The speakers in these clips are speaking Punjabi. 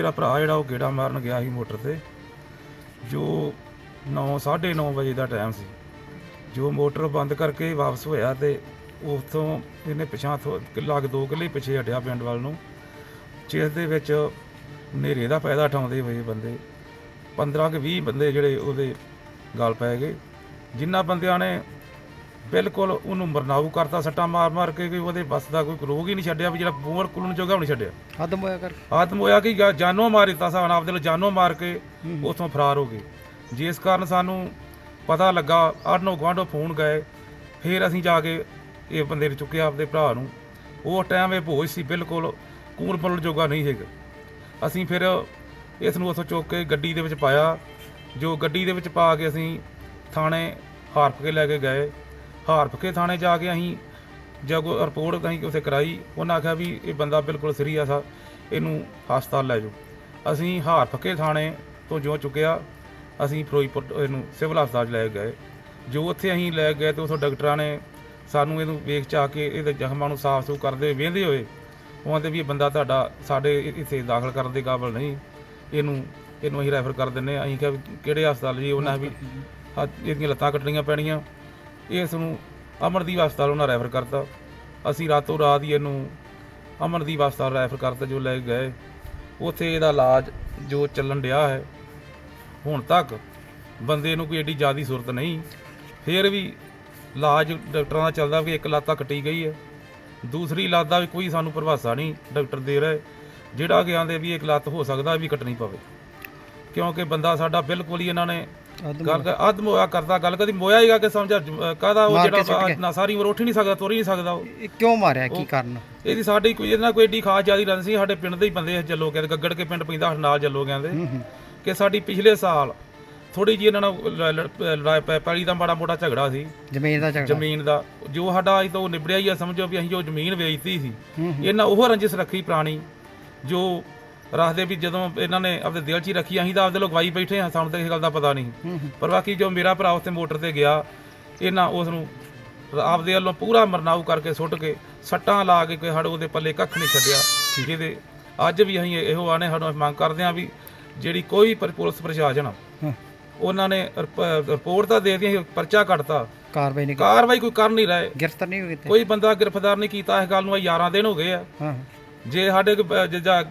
ਮੇਰਾ ਭਰਾ ਜਿਹੜਾ ਉਹ ਗੇੜਾ ਮਾਰਨ ਗਿਆ ਸੀ ਮੋਟਰ ਤੇ, ਜੋ 9 9:30 ਵਜੇ ਦਾ ਟਾਈਮ ਸੀ। ਜੋ ਮੋਟਰ ਬੰਦ ਕਰਕੇ ਵਾਪਸ ਹੋਇਆ ਤੇ ਉਥੋਂ ਇਹਨੇ ਪਿਛਾਂ ਥੋ ਕਿੱਲਾ ਕੁ ਦੋ ਕਿੱਲੇ ਪਿੱਛੇ ਹਟਿਆ ਪਿੰਡ ਵੱਲ ਨੂੰ। ਜਿਸ ਦੇ ਵਿੱਚ ਹਨੇਰੇ ਦਾ ਫਾਇਦਾ ਉਠਾਉਂਦੇ ਹੋਏ ਬੰਦੇ। 15 ਕਿ 20 ਬੰਦੇ ਜਿਹੜੇ ਉਹਦੇ ਗਲ ਪੈ ਗਏ। ਜਿਨ੍ਹਾਂ ਬੰਦਿਆਂ ਨੇ ਬਿਲਕੁਲ ਉਹਨੂੰ ਮਰਨਾਊ ਕਰਤਾ ਸੱਟਾਂ ਮਾਰ ਮਾਰ ਕੇ ਕਿ ਉਹਦੇ ਬਸ ਦਾ ਕੋਈ ਰੋਗ ਹੀ ਨਹੀਂ ਛੱਡਿਆ ਵੀ ਜਿਹੜਾ ਬੂਮਰ ਕੁਲਣ ਜੋਗਾ ਵੀ ਨਹੀਂ ਛੱਡਿਆ। ਖਤਮ ਹੋਇਆ ਕਰ ਆਤਮ ਹੋਇਆ ਕਿ ਜਾ- ਜਾਨੋਂ ਮਾਰ ਦਿੱਤਾ ਸਾਨ ਆਪਦੇ ਲਈ ਜਾਨੋਂ ਮਾਰ ਕੇ ਉਥੋਂ ਫਰਾਰ ਹੋ ਗਏ। ਜਿਸ ਕਾਰਨ ਸਾਨੂੰ ਪਤਾ ਲੱਗਾ ਅੱਠ ਨੌ ਗੁਆਂਢੋਂ ਫੋਨ ਗਏ ਫਿਰ ਅਸੀਂ ਜਾ ਕੇ ਇਹ ਬੰਦੇ ਨੂੰ ਚੁੱਕਿਆ ਆਪਦੇ ਭਰਾ ਨੂੰ। ਉਹ ਟਾਈਮ ਇਹ ਭੋਜ ਸੀ ਬਿਲਕੁਲ ਕੂਨ ਬੋਲਣ ਜੋਗਾ ਨਹੀਂ ਹੈਗਾ ਅਸੀਂ ਫਿਰ ਇਸ ਨੂੰ ਉਥੋਂ ਚੁੱਕ ਕੇ ਗੱਡੀ ਦੇ ਵਿੱਚ ਪਾਇਆ। ਜੋ ਗੱਡੀ ਦੇ ਵਿੱਚ ਪਾ ਕੇ ਅਸੀਂ ਥਾਣੇ ਹਾਰਪ ਕੇ ਲੈ ਕੇ ਗਏ। ਹਾਰਪ ਕੇ ਥਾਣੇ ਜਾ ਕੇ ਅਸੀਂ ਜਦ ਰਿਪੋਰਟ ਅਸੀਂ ਉਥੇ ਕਰਾਈ ਉਹਨਾਂ ਆਖਿਆ ਵੀ ਇਹ ਬੰਦਾ ਬਿਲਕੁਲ ਸੀਰੀਅਸ ਆ ਇਹਨੂੰ ਹਸਪਤਾਲ ਲੈ ਜਾਓ। ਅਸੀਂ ਹਾਰਪ ਕੇ ਥਾਣੇ ਤੋਂ ਜੋ ਚੁੱਕਿਆ ਅਸੀਂ ਫਿਰੋਜ਼ਪੁਰ ਇਹਨੂੰ ਸਿਵਲ ਹਸਪਤਾਲ ਲੈ ਗਏ। ਜੋ ਉੱਥੇ ਅਸੀਂ ਲੈ ਗਏ ਤੇ ਉਥੋਂ ਡਾਕਟਰਾਂ ਨੇ ਸਾਨੂੰ ਇਹਨੂੰ ਵੇਖ ਚਾ ਕੇ ਇਹਦੇ ਜ਼ਖਮਾਂ ਨੂੰ ਸਾਫ਼ ਸੁਥਰਾ ਕਰਦੇ ਵੇਂਦੇ ਹੋਏ ਉਹਨਾਂ ਤੇ ਵੀ ਇਹ ਬੰਦਾ ਤੁਹਾਡਾ ਸਾਡੇ ਇੱਥੇ ਦਾਖਲ ਕਰਨ ਦੇ ਕਾਬਿਲ ਨਹੀਂ। ਇਹਨੂੰ ਇਹਨੂੰ ਅਸੀਂ ਰੈਫਰ ਕਰ ਦਿੰਨੇ ਆ। ਅਸੀਂ ਕਿਹਾ ਵੀ ਕਿਹੜੇ ਹਸਪਤਾਲ ਜੀ? ਉਹਨਾਂ ਵੀ ਇਹਦੀਆਂ ਲੱਤਾਂ ਕੱਟਣੀਆਂ ਪੈਣੀਆਂ। ਇਸ ਨੂੰ ਅਮਰਦੀਪ ਹਸਪਤਾਲ ਉਹਨਾਂ ਰੈਫਰ ਕਰਤਾ। ਅਸੀਂ ਰਾਤੋਂ ਰਾਤ ਹੀ ਇਹਨੂੰ ਅਮਰਦੀਪ ਹਸਪਤਾਲ ਰੈਫਰ ਕਰਤਾ ਜੋ ਲੈ ਕੇ ਗਏ। ਉੱਥੇ ਇਹਦਾ ਇਲਾਜ ਜੋ ਚੱਲਣ ਡਿਆ ਹੈ, ਹੁਣ ਤੱਕ ਬੰਦੇ ਨੂੰ ਕੋਈ ਏਡੀ ਜ਼ਿਆਦੀ ਸੁਰਤ ਨਹੀਂ। ਫਿਰ ਵੀ ਇਲਾਜ ਡਾਕਟਰਾਂ ਦਾ ਚੱਲਦਾ ਵੀ ਇੱਕ ਲੱਤ ਕੱਟੀ ਗਈ ਹੈ। ਦੂਸਰੀ ਲੱਤ ਦਾ ਵੀ ਕੋਈ ਸਾਨੂੰ ਪ੍ਰਭਾਸਾ ਨਹੀਂ ਡਾਕਟਰ ਦੇ ਰਹੇ। ਜਿਹੜਾ ਕਿ ਆਂਦੇ ਵੀ ਇੱਕ ਲੱਤ ਹੋ ਸਕਦਾ ਵੀ ਕੱਟਣੀ ਪਵੇ। ਕਿਉਂਕਿ ਬੰਦਾ ਸਾਡਾ ਬਿਲਕੁਲ ਹੀ ਇਹਨਾਂ ਨੇ ਗੱਲ ਕਰ ਅੱਧ ਮੋਇਆ ਕਰਦਾ ਗੱਲ ਕਦੀ ਮੋਇਆ ਹੀਗਾ ਕਿ ਸਮਝਾ ਕਾਦਾ ਉਹ ਜਿਹੜਾ। ਨਾ ਸਾਰੀ ਉਮਰ ਉੱਠ ਹੀ ਨਹੀਂ ਸਕਦਾ ਤੁਰ ਹੀ ਨਹੀਂ ਸਕਦਾ ਉਹ। ਇਹ ਕਿਉਂ ਮਾਰਿਆ ਕੀ ਕਾਰਨ? ਇਹਦੀ ਸਾਡੀ ਕੋਈ ਇਹਦੇ ਨਾਲ ਕੋਈ ਏਡੀ ਖਾਸ ਜਿਆਦੀ ਰੰਜ ਸੀ ਸਾਡੇ ਪਿੰਡ ਦੇ ਹੀ ਬੰਦੇ ਜੱਲੋ ਕਹਿੰਦੇ ਗੱਗੜ ਕੇ ਪਿੰਡ ਪੈਂਦਾ ਨਾਲ ਜੱਲੋ ਕਹਿੰਦੇ। ਕਿ ਸਾਡੀ ਪਿਛਲੇ ਸਾਲ ਥੋੜੀ ਜਿਹੀ ਇਹਨਾਂ ਨਾਲ ਲੜਾਈ ਪੈਲੀ ਦਾ ਮਾੜਾ ਮੋਟਾ ਝਗੜਾ ਸੀ। ਜ਼ਮੀਨ ਦਾ ਝਗੜਾ। ਜ਼ਮੀਨ ਦਾ ਜੋ ਸਾਡਾ ਅੱਜ ਤੋਂ ਨਿਬੜਿਆ ਹੀ ਆ ਸਮਝੋ ਵੀ ਅਸੀਂ ਜੋ ਜ਼ਮੀਨ ਵੇਚਤੀ ਸੀ। ਇਹਨਾਂ ਉਹ ਰੰਜਿਸ਼ ਰੱਖੀ ਪੁਰਾਣੀ ਜੋ ਰੱਖਦੇ ਵੀ ਜਦੋਂ ਇਹਨਾਂ ਨੇ ਆਪਦੇ ਦਿਲ 'ਚ ਹੀ ਰੱਖੀ ਅਸੀਂ ਤਾਂ ਆਪਦੇ ਲੋਕ ਵਾਈ ਬੈਠੇ ਹਾਂ ਸਾਨੂੰ ਤਾਂ ਇਸ ਗੱਲ ਦਾ ਪਤਾ ਨਹੀਂ। ਪਰ ਬਾਕੀ ਜੋ ਮੇਰਾ ਭਰਾ ਉੱਥੇ ਮੋਟਰ ਤੇ ਗਿਆ ਇਹਨਾਂ ਉਸ ਨੂੰ ਆਪਦੇ ਵੱਲੋਂ ਪੂਰਾ ਮਰਨਾਊ ਕਰਕੇ ਸੁੱਟ ਕੇ ਸੱਟਾਂ ਲਾ ਕੇ ਕੋਈ ਸਾਡੇ ਉਹਦੇ ਪੱਲੇ ਕੱਖ ਨਹੀਂ ਛੱਡਿਆ ਜਿਹਦੇ ਅੱਜ ਵੀ ਅਸੀਂ ਇਹੋ ਆਨੇ ਸਾਨੂੰ ਮੰਗ ਕਰਦੇ ਹਾਂ ਵੀ ਜਿਹੜੀ ਕੋਈ ਪੁਲਿਸ ਪ੍ਰਸ਼ਾਸਨ ਆ, ਉਹਨਾਂ ਨੇ ਰਿਪ- ਰਿਪੋਰਟ ਤਾਂ ਦੇ ਦਿੱਤੀ ਪਰਚਾ ਕੱਟਤਾ। ਕਾਰਵਾਈ ਨਹੀਂ ਕਾਰਵਾਈ ਕੋਈ ਕਰ ਨਹੀਂ ਰਹੇ। ਗ੍ਰਿਫਤਾਰ ਨਹੀਂ ਕੋਈ ਬੰਦਾ ਗ੍ਰਿਫਤਾਰ ਨਹੀਂ ਕੀਤਾ ਇਸ ਗੱਲ ਨੂੰ 11 ਦਿਨ ਹੋ ਗਏ ਆ। ਹਾਂ। ਜੇ ਸਾਡੇ ਜੇ ਜਾਂ,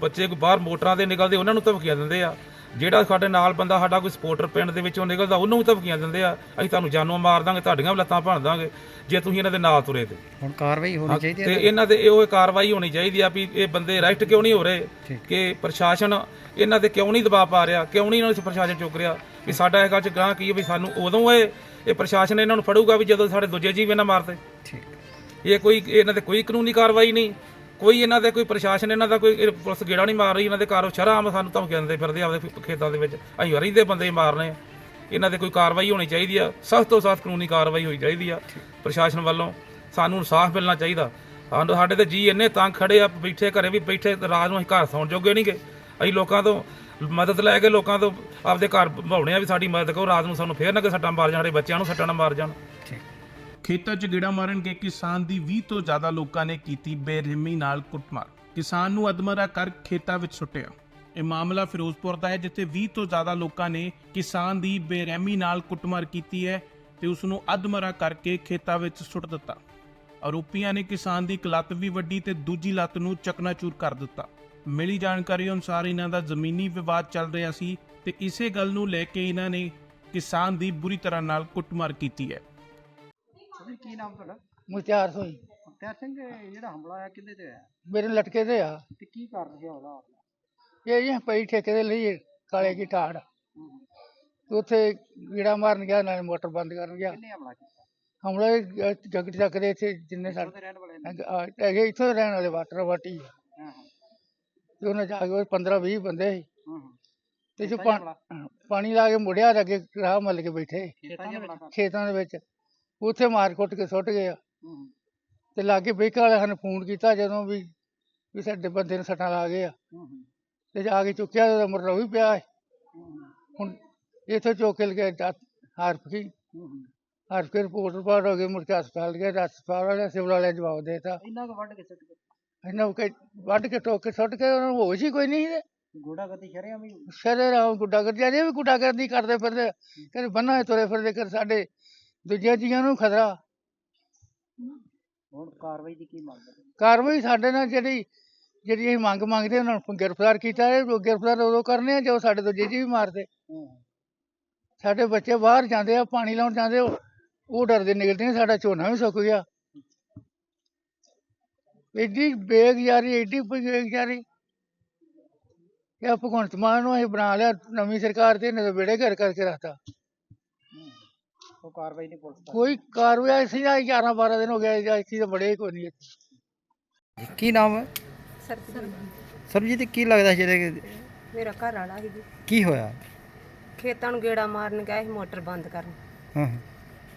ਬੱਚੇ ਕੋਈ ਬਾਹਰ ਮੋਟਰਾਂ ਤੇ ਨਿਕਲਦੇ ਉਹਨਾਂ ਨੂੰ ਧਮਕੀਆਂ ਦਿੰਦੇ ਆ। ਜਿਹੜਾ ਸਾਡੇ ਨਾਲ ਬੰਦਾ ਸਾਡਾ ਕੋਈ ਸਪੋਰਟਰ ਪਿੰਡ ਦੇ ਵਿੱਚੋਂ ਨਿਕਲਦਾ ਉਹਨੂੰ ਵੀ ਧਮਕੀਆਂ ਦਿੰਦੇ ਆ। ਅਸੀਂ ਤੁਹਾਨੂੰ ਜਾਨੋਂ ਮਾਰ ਦਾਂਗੇ ਤੁਹਾਡੀਆਂ ਵੀ ਲੱਤਾਂ ਭੰਨ ਦਾਂਗੇ ਜੇ ਤੁਸੀਂ ਇਹਨਾਂ ਦੇ ਨਾਲ ਤੁਰੇ ਤੇ। ਹੁਣ ਕਾਰਵਾਈ ਹੋਣੀ ਚਾਹੀਦੀ ਤੇ ਹੈ ਇਹਨਾਂ ਦੇ ਇਹੋ ਕਾਰਵਾਈ ਹੋਣੀ ਚਾਹੀਦੀ ਆ ਵੀ ਇਹ ਬੰਦੇ ਅਰੈਸਟ ਕਿਉਂ ਨਹੀਂ ਹੋ ਰਹੇ। ਕਿ ਪ੍ਰਸ਼ਾਸਨ ਇਹਨਾਂ ਤੇ ਕਿਉਂ ਨਹੀਂ ਦਬਾਅ ਪਾ ਰਿਹਾ? ਕਿਉਂ ਨਹੀਂ ਇਹਨਾਂ ਨੂੰ ਪ੍ਰਸ਼ਾਸਨ ਚੁੱਕ ਰਿਹਾ? ਵੀ ਸਾਡਾ ਇਹ ਗੱਲ ਚ ਗਾਂ ਕੀ ਹੈ ਵੀ ਸਾਨੂੰ ਉਦੋਂ ਇਹ ਇਹ ਪ੍ਰਸ਼ਾਸਨ ਇਹਨਾਂ ਨੂੰ ਫੜੂਗਾ ਵੀ ਜਦੋਂ ਸਾਡੇ ਦੂਜੇ ਜੀਵ ਇਹਨਾਂ ਮਾਰਦੇ। ਠੀਕ। ਇਹ ਕੋਈ ਇਹਨਾਂ ਤੇ ਕੋਈ ਕਾਨੂੰਨੀ ਕਾਰਵਾਈ ਨਹੀਂ। ਕੋਈ ਇਹਨਾਂ ਦੇ ਕੋਈ ਪ੍ਰਸ਼ਾਸਨ, ਇਹਨਾਂ ਦਾ ਕੋਈ ਇਹ ਪੁਲਿਸ ਗੇੜਾ ਨਹੀਂ ਮਾਰ ਰਹੀ, ਇਹਨਾਂ ਦੇ ਕਾਰੋ ਸ਼ਰਾਮ ਸਾਨੂੰ ਧਮਕੀਆਂ ਦਿੰਦੇ ਫਿਰਦੇ ਆਪਦੇ ਖੇਤਾਂ ਦੇ ਵਿੱਚ। ਅਸੀਂ ਰਹਿੰਦੇ ਬੰਦੇ ਮਾਰਨੇ ਆ। ਇਹਨਾਂ ਤੇ ਕੋਈ ਕਾਰਵਾਈ ਹੋਣੀ ਚਾਹੀਦੀ ਆ। ਸਖਤ ਤੋਂ ਸਖਤ ਕਾਨੂੰਨੀ ਕਾਰਵਾਈ ਹੋਣੀ ਚਾਹੀਦੀ ਆ ਪ੍ਰਸ਼ਾਸਨ ਵੱਲੋਂ। ਸਾਨੂੰ ਇਨਸਾਫ ਮਿਲਣਾ ਚਾਹੀਦਾ। ਸਾਨੂੰ ਸਾਡੇ ਤੇ ਜੀ ਇੰਨੇ ਤੰਗ ਖੜੇ ਆ, ਬੈਠੇ ਘਰੇ ਵੀ ਬੈਠੇ, ਰਾਤ ਨੂੰ ਅਸੀਂ ਘਰ ਸੌਣ ਜੋਗੇ ਨਹੀਂਗੇ ਅਸੀਂ ਲੋਕਾਂ ਤੋਂ ਮਦਦ ਲੈ ਕੇ ਲੋਕਾਂ ਤੋਂ ਆਪਦੇ ਘਰ ਭਾਉਣੇ ਆ ਵੀ ਸਾਡੀ ਮਦਦ ਕਰੋ, ਰਾਤ ਨੂੰ ਸਾਨੂੰ ਫੇਰ ਨਾ ਕਿ ਸੱਟਾਂ ਮਾਰ ਜਾਣ, ਸਾਡੇ ਬੱਚਿਆਂ ਨੂੰ ਸੱਟਾਂ ਨਾ ਮਾਰ ਜਾਣ। ਠੀਕ। ਖੇਤਾਂ 'ਚ ਗੇੜਾ ਮਾਰਨ ਗਏ ਕਿਸਾਨ ਦੀ 20 ਤੋਂ ਜ਼ਿਆਦਾ ਲੋਕਾਂ ਨੇ ਕੀਤੀ ਬੇਰਹਿਮੀ ਨਾਲ ਕੁੱਟਮਾਰ। ਕਿਸਾਨ ਨੂੰ ਅਦਮਰਾ ਕਰ ਖੇਤਾਂ ਵਿੱਚ ਸੁੱਟਿਆ। ਇਹ ਮਾਮਲਾ ਫਿਰੋਜ਼ਪੁਰ ਦਾ ਹੈ, ਜਿੱਥੇ 20 ਤੋਂ ਜ਼ਿਆਦਾ ਲੋਕਾਂ ਨੇ ਕਿਸਾਨ ਦੀ ਬੇਰਹਿਮੀ ਨਾਲ ਕੁੱਟਮਾਰ ਕੀਤੀ ਹੈ ਤੇ ਉਸ ਨੂੰ ਅਦਮਰਾ ਕਰਕੇ ਖੇਤਾਂ ਵਿੱਚ ਸੁੱਟ ਦਿੱਤਾ। ਆਰੋਪੀਆਂ ਨੇ ਕਿਸਾਨ ਦੀ ਇੱਕ ਲੱਤ ਵੀ ਵੱਡੀ ਤੇ ਦੂਜੀ ਲੱਤ ਨੂੰ ਚਕਨਾਚੂਰ ਕਰ ਦਿੱਤਾ। ਮਿਲੀ ਜਾਣਕਾਰੀ ਅਨੁਸਾਰ ਇਹਨਾਂ ਦਾ ਜ਼ਮੀਨੀ ਵਿਵਾਦ ਚੱਲ ਰਿਹਾ ਸੀ ਤੇ ਇਸੇ ਗੱਲ ਨੂੰ ਲੈ ਕੇ ਇਹਨਾਂ ਨੇ ਕਿਸਾਨ ਦੀ ਬੁਰੀ ਤਰ੍ਹਾਂ ਨਾਲ ਕੁੱਟਮਾਰ ਕੀਤੀ ਹੈ। ਕੀ ਨਾਮ ਤੁਹਾਡਾ? ਮੁਖਤਿਆਰ ਹੋਈ ਮੁਖਤਿਆਰ ਸਿੰਘ ਜਿਹੜਾ ਹਮਲਾ ਆਇਆ ਕਿੰਦੇ ਤੇ ਆਇਆ ਮੇਰੇ ਲਟਕੇ ਤੇ ਆ। ਤੇ ਕੀ ਕਾਰਨ ਸੀ ਉਹਦਾ ਇਹ ਜੀ ਪਈ ਠੇਕੇ ਦੇ ਲਈ ਕਾਲੇ ਕੀ ਠਾੜ। ਉੱਥੇ ਗੀੜਾ ਮਾਰਨ ਗਿਆ ਨਾਲ ਮੋਟਰ ਬੰਦ ਕਰਨ ਗਿਆ। ਕਿੰਨੇ ਹਮਲਾ ਕੀਤਾ? ਹਮਲਾ ਜਗਟ ਚੱਕ ਦੇ ਇੱਥੇ ਜਿੰਨੇ ਸਾਡੇ ਰਹਿਣ ਵਾਲੇ ਹੈਗੇ- ਇੱਥੋਂ ਰਹਿਣ ਵਾਲੇ ਵਾਟਰ ਵਾਟੀ। ਹਾਂ ਤੇ ਉਹਨੇ ਜਾ ਕੇ 15 20 ਬੰਦੇ ਸੀ। ਤੇ ਜੋ ਪਾਣੀ ਲਾ ਕੇ ਮੁੜਿਆ ਤੇ ਅੱਗੇ ਰਾਹ ਮੱਲ ਕੇ ਬੈਠੇ। ਖੇਤਾਂ ਦੇ ਵਿੱਚ। ਉੱਥੇ ਮਾਰ ਕੁੱਟ ਕੇ ਸੁੱਟ ਗਏ ਆ। ਤੇ ਲਾਗੇ ਬੇਕਰ ਵਾਲਿਆਂ ਨੇ ਫੋਨ ਕੀਤਾ ਜਦੋਂ ਵੀ ਵੀ ਸਾਡੇ ਬੰਦੇ ਨੂੰ ਸੱਟਾਂ ਲਾ ਗਏ ਆ ਤੇ ਜਾ ਕੇ ਚੁੱਕਿਆ ਤੇ ਮਰਨਾ ਵੀ ਪਿਆ ਹੈ ਹੁਣ ਇੱਥੇ ਚੁੱਕ ਕੇ ਲਗੇ ਹਰਫ ਕੀ। ਹੂੰ ਹਰਫ ਕੇ ਰਿਪੋਰਟ ਰਿਪਾਰਟ ਹੋ ਗਈ ਮੁੜ ਕੇ ਹਸਪਤਾਲ ਤੇ ਹਸਪਤਾਲ ਵਾਲੇ ਸਿਵਲ ਵਾਲਿਆਂ ਜਵਾਬ ਦੇਤਾ। ਇੰਨਾ ਕੁ ਵੱਢ ਕੇ ਸੁੱਟ ਗਏ? ਇਹਨਾਂ ਕਿ ਵੱਢ ਕੇ ਟੋਕ ਕੇ ਸੁੱਟ ਕੇ ਉਹਨਾਂ ਨੂੰ ਹੋਸ਼ ਹੀ ਕੋਈ ਨਹੀਂ ਸੀ। ਗੋੜਾਗਰਦੀ ਸ਼ਰਿਆਂ ਵੀ ਸ਼ਰੇ ਰਾਮ ਗੁੱਡਾਗਰਦੀ ਅਜੇ ਵੀ ਗੁੱਡਾਗਰਦੀ ਕਰਦੇ ਫਿਰਦੇ ਕਦੇ ਬੰਨਾ ਤੁਰੇ ਫਿਰਦੇ ਕਰ ਸਾਡੇ ਦੂਜੇ ਜੀਆਂ ਨੂੰ ਖਤਰਾ। ਹੁਣ ਕਾਰਵਾਈ ਦੀ ਕੀ ਮੰਗ ਹੈ? ਕਾਰਵਾਈ ਸਾਡੇ ਨਾਲ ਜਿਹੜੀ ਜਿਹੜੀ ਅਸੀਂ ਮੰਗ ਮੰਗਦੇ ਉਹਨਾਂ ਨੂੰ ਗ੍ਰਿਫਤਾਰ ਕੀਤਾ ਹੈ ਉਹ ਗ੍ਰਿਫਤਾਰ ਉਦੋਂ ਕਰਨੇ ਆ ਜਦੋਂ ਸਾਡੇ ਦੂਜੇ ਜੀ ਵੀ ਮਾਰਦੇ। ਸਾਡੇ ਬੱਚੇ ਬਾਹਰ ਜਾਂਦੇ ਆ ਪਾਣੀ ਲਾਉਣ ਜਾਂਦੇ ਉਹ ਉਹ ਡਰਦੇ ਨਿਕਲਦੇ ਨੇ ਸਾਡਾ ਝੋਨਾ ਵੀ ਸੁੱਕ ਗਿਆ। ਐਡੀ ਬੇਗਿਆਰੀ ਐਡੀ ਬੇਗਿਆਰੀ ਇਹ ਭਗਵੰਤ ਮਾਨ ਨੂੰ ਅਸੀਂ ਬਣਾ ਲਿਆ ਨਵੀਂ ਸਰਕਾਰ ਤੇ ਇਹਨੇ ਤਾਂ ਬੇੜੇ ਘਰ ਕਰਕੇ ਰੱਖਤਾ। ਉਹ ਕਾਰਵਾਈ ਨਹੀਂ ਪੁਲਿਸ ਦਾ ਕੋਈ ਕਾਰਵਾਈ ਸੀ ਨਾ 11 12 ਦਿਨ ਹੋ ਗਏ ਜਾਂ ਇੱਥੇ ਤਾਂ ਬੜੇ ਕੋਈ ਨਹੀਂ ਇੱਥੇ। ਕੀ ਨਾਮ ਹੈ? ਸਰ ਸਰਬਜੀਤ ਕੀ ਲੱਗਦਾ ਜਿਹੜੇ ਮੇਰਾ ਘਰ ਵਾਲਾ ਸੀ ਜੀ। ਕੀ ਹੋਇਆ? ਖੇਤਾਂ ਨੂੰ ਗੇੜਾ ਮਾਰਨ ਗਿਆ ਸੀ ਮੋਟਰ ਬੰਦ ਕਰਨ। ਹਾਂ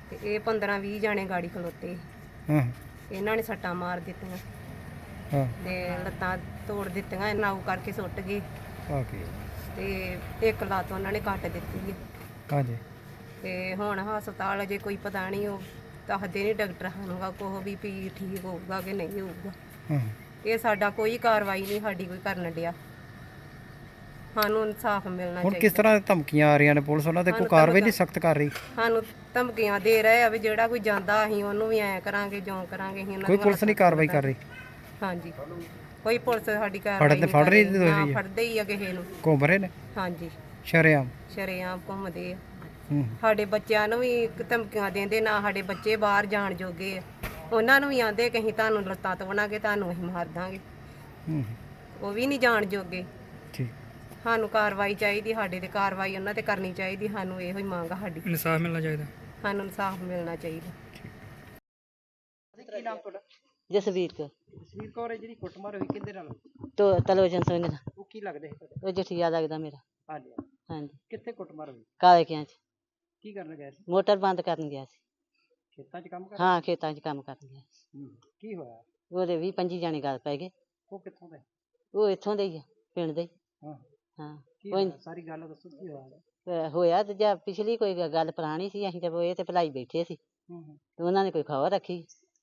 ਤੇ ਇਹ 15 20 ਜਾਣੇ ਗਾੜੀ ਖਲੋਤੇ ਹਾਂ ਇਹਨਾਂ ਨੇ ਸੱਟਾਂ ਮਾਰ ਦਿੱਤੀਆਂ। ਹਾਂ। ਤੇ ਲੱਤਾਂ ਤੋੜ ਦਿੱਤੀਆਂ ਇਹ ਨਾਉ ਕਰਕੇ ਸੁੱਟ ਗਏ। ਓਕੇ ਤੇ ਇੱਕ ਲੱਤ ਉਹਨਾਂ ਨੇ ਕੱਟ ਦਿੱਤੀ ਹੈ। ਹਾਂਜੀ ਤੇ ਹੁਣ ਹਸਪਤਾਲ ਅਜੇ ਕੋਈ ਪਤਾ ਨਹੀਂ ਉਹ ਦੱਸਦੇ ਨਹੀਂ ਡਾਕਟਰ ਸਾਨੂੰ ਕੋਹ ਵੀ ਵੀ ਠੀਕ ਹੋਊਗਾ ਕਿ ਨਹੀਂ ਹੋਊਗਾ। ਹਾਂ। ਇਹ ਸਾਡਾ ਕੋਈ ਕਾਰਵਾਈ ਨਹੀਂ ਸਾਡੀ ਕੋਈ ਕਰਨ ਡਿਆ। ਸਾਨੂੰ ਇਨਸਾਫ ਮਿਲਣਾ ਹੁਣ ਕਿਸ ਚਾਹੀਦਾ। ਤਰ੍ਹਾਂ ਧਮਕੀਆਂ ਆ ਰਹੀਆਂ ਨੇ ਪੁਲਿਸ ਉਹਨਾਂ ਤੇ ਕੋਈ ਸਾਨੂੰ ਕਾਰਵਾਈ ਨਹੀਂ ਸਖਤ ਕਰ ਰਹੀ? ਸਾਨੂੰ ਧਮਕੀਆਂ ਦੇ ਰਹੇ ਆ ਵੀ ਜਿਹੜਾ ਕੋਈ ਜਾਂਦਾ ਅਸੀਂ ਉਹਨੂੰ ਵੀ ਐ ਕਰਾਂਗੇ ਜਿਉਂ ਕਰਾਂਗੇ ਅਸੀਂ ਉਹਨਾਂ ਕੋਈ ਪੁਲਿਸ ਨਹੀਂ ਕਾਰਵਾਈ ਕਰ ਰਹੀ ਹਾਂਜੀ। ਕੋਈ ਪੁਲਿਸ ਸਾਡੀ ਫੜਨ ਕਾਰਵਾਈ ਤੇ ਨਹੀਂ ਫੜ ਰਹੀ ਦੋਸ਼ੀ ਹੈ। ਫੜਦੇ ਹੀ ਆ ਕਿਸੇ ਨੂੰ। ਘੁੰਮ ਰਹੇ ਨੇ? ਹਾਂਜੀ। ਸ਼ਰੇਆਮ। ਸ਼ਰੇਆਮ ਘੁੰਮਦੇ ਆ। ਸਾਡੇ ਬੱਚਿਆਂ ਨੂੰ ਵੀ ਇੱਕ ਧਮਕੀਆਂ ਦਿੰਦੇ ਨਾ ਸਾਡੇ ਬੱਚੇ ਬਾਹਰ ਜਾਣ ਜੋਗੇ ਆ। ਉਹਨਾਂ ਨੂੰ ਵੀ ਆਂਦੇ ਕਿ ਅਸੀਂ ਤੁਹਾਨੂੰ ਲੱਤਾਂ ਤੋੜਾਂਗੇ ਤੁਹਾਨੂੰ ਅਸੀਂ ਮਾਰ ਦਾਂਗੇ। ਉਹ ਵੀ ਨਹੀਂ ਜਾਣ ਜੋਗੇ। ਠੀਕ। ਸਾਨੂੰ ਕਾਰਵਾਈ ਚਾਹੀਦੀ ਸਾਡੇ ਤੇ ਕਾਰਵਾਈ ਉਹਨਾਂ ਤੇ ਕਰਨੀ ਚਾਹੀਦੀ ਸਾਨੂੰ ਇਹੋ ਹੀ ਮੰਗ ਆ ਸਾਡੀ। ਇਨਸਾਫ ਮਿਲਣਾ ਚਾਹੀਦਾ। ਸਾਨੂੰ ਇਨਸਾਫ ਮਿਲਣਾ ਚਾਹੀਦਾ। ਕੀ ਨਾਮ ਤੁਹਾਡਾ? ਜਸਵੀਰ ਕੌਰ। ਜਸਵੀਰ ਕੌਰ ਹੈ ਜਿਹੜੀ ਕੁੱਟਮਾਰ ਹੋਈ ਕਿੰਦੇ ਨਾਲ ਤੋ ਤਲੋਜਨ ਸਿੰਘ ਦਾ। ਉਹ ਕੀ ਲੱਗਦਾ ਹੈ ਤੁਹਾਡਾ? ਉਹ ਜਠੀਆ ਲੱਗਦਾ ਮੇਰਾ। ਹਾਂਜੀ। ਹਾਂਜੀ। ਕਿੱਥੇ ਕੁੱਟਮਾਰ ਹੋਈ? ਕਾਲੇ ਕਿਆਂ ਚ। ਕੀ ਕਰਨ ਗਿਆ ਸੀ ਮੋਟਰ ਬੰਦ ਕਰਨ ਗਿਆ ਸੀ ਖੇਤਾਂ 'ਚ ਕੰਮ ਕਰ ਹਾਂ ਖੇਤਾਂ 'ਚ ਕੰਮ ਕਰਨ ਗਿਆ ਸੀ। ਹੂੰ। ਕੀ ਹੋਇਆ ਉਹਦੇ ਵੀਹ ਪੰਜੀ ਜਾਣੇ ਗੱਲ ਪੈ ਗਏ ਉਹ ਕਿੱਥੋਂ ਦਾ? ਉਹ ਇੱਥੋਂ ਦੇ ਹੀ ਆ ਪਿੰਡ ਦੇ ਹੀ। ਹਾਂ ਹਾਂ ਕੀ ਕੋਈ ਹੋਇਆ? ਸਾਰੀ ਗੱਲ ਦੱਸੋ ਕੀ ਹੋਇਆ ਤੇ ਹੋਇਆ ਤੇ ਜਾਂ ਪਿਛਲੀ ਕੋਈ ਗ- ਗੱਲ ਪੁਰਾਣੀ ਸੀ ਅਸੀਂ ਤੇ ਇਹ ਤੇ ਭਲਾਈ ਬੈਠੇ ਸੀ ਹੂੰ ਹੂੰ ਤੇ ਉਹਨਾਂ ਨੇ ਕੋਈ ਖਬਰ ਰੱਖੀ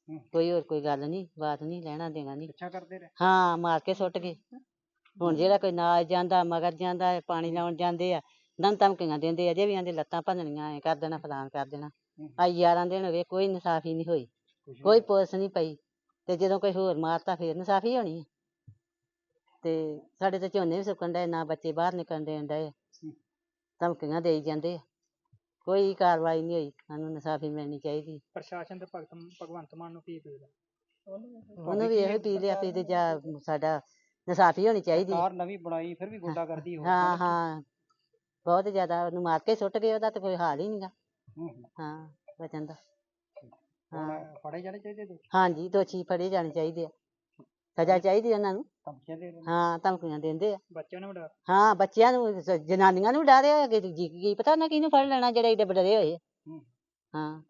ਹੂੰ। ਕੋਈ ਹੋਰ ਕੋਈ ਗੱਲ ਨਹੀਂ ਬਾਤ ਨਹੀਂ ਲੈਣਾ ਦੇਣਾ ਨਹੀਂ ਪਿੱਛਾ ਕਰਦੇ ਰਹੇ ਹਾਂ ਮਾਰ ਕੇ ਸੁੱਟ ਗਏ ਹੁਣ ਜਿਹੜਾ ਕੋਈ ਨਾਲ ਜਾਂਦਾ ਮਗਰ ਜਾਂਦਾ ਪਾਣੀ ਲਾਉਣ ਜਾਂਦੇ ਆ ਦਮ ਧਮਕੀਆਂ ਦਿੰਦੇ ਆ ਜੇ ਵੀ ਆਂਦੇ ਲੱਤਾਂ ਭੰਨਣੀਆਂ ਐ ਕਰ ਦੇਣਾ ਫਲਾਣ ਕਰ ਦੇਣਾ। ਹੂੰ। ਆ 11 ਦਿਨ ਹੋ ਗਏ ਕੋਈ ਇਨਸਾਫੀ ਨਹੀਂ ਹੋਈ ਕੋਈ ਪੁਲਿਸ ਨਹੀਂ ਪਈ ਤੇ ਜਦੋਂ ਕੋਈ ਹੋਰ ਮਾਰਤਾ ਫੇਰ ਇਨਸਾਫੀ ਹੋਣੀ ਹੈ ਤੇ ਸਾਡੇ ਤੇ ਝੋਨੇ ਵੀ ਸੁੱਕਣ ਡਏ ਨਾ ਬੱਚੇ ਬਾਹਰ ਨਿਕਲਣ ਦੇਣ ਡਏ ਆ। ਹੂੰ। ਧਮਕੀਆਂ ਦੇਈ ਜਾਂਦੇ ਆ। ਕੋਈ ਕਾਰਵਾਈ ਨਹੀਂ ਹੋਈ ਸਾਨੂੰ ਇਨਸਾਫੀ ਮਿਲਣੀ ਚਾਹੀਦੀ ਪ੍ਰਸ਼ਾਸਨ ਤੇ ਭਗਤ ਭਗਵੰਤ ਮਾਨ ਨੂੰ ਕੀ ਅਪੀਲ ਉਹਨੂੰ ਵੀ ਇਹੋ ਪੀ ਲਿਆ ਵੀ ਤੇ ਜਾਂ ਸਾਡਾ ਇਨਸਾਫੀ ਹੋਣੀ ਚਾਹੀਦੀ ਕਾਰ ਨਵੀਂ ਬਣਾਈ ਫਿਰ ਵੀ ਗੁੰਡਾਗਰਦੀ ਹੋ ਹਾਂ ਹਾਂ। ਬਹੁਤ ਜ਼ਿਆਦਾ ਉਹਨੂੰ ਮਾਰ ਕੇ ਸੁੱਟ ਗਏ ਉਹਦਾ ਤੇ ਕੋਈ ਹਾਲ ਹੀ ਨਹੀਂਗਾ ਹੂੰ ਹੂੰ। ਹਾਂ ਬਚਨ ਦਾ। ਹੁਣ ਹਾਂ। ਫੜੇ ਜਾਣੇ ਚਾਹੀਦੇ ਦੋਸ਼ੀ? ਹਾਂਜੀ ਦੋਸ਼ੀ ਫੜੇ ਜਾਣੇ ਚਾਹੀਦੇ ਆ। ਸਜ਼ਾ ਚਾਹੀਦੀ ਉਹਨਾਂ ਨੂੰ। ਧਮਕੀਆਂ ਦੇ ਰਹੇ ਨੇ ਹਾਂ ਧਮਕੀਆਂ ਦਿੰਦੇ ਆ। ਬੱਚਿਆਂ ਨੂੰ ਡਰ? ਹਾਂ ਬੱਚਿਆਂ ਨੂੰ ਸ- ਜਨਾਨੀਆਂ ਨੂੰ ਡਾਰਿਆ ਕਿ ਜੀ ਕੀ ਪਤਾ ਨਾ ਕਿਹਨੂੰ ਫੜ ਲੈਣਾ ਜਿਹੜੇ ਏਡੇ ਡਰੇ ਹੋਏ ਆ। ਹੂੰ। ਹਾਂ।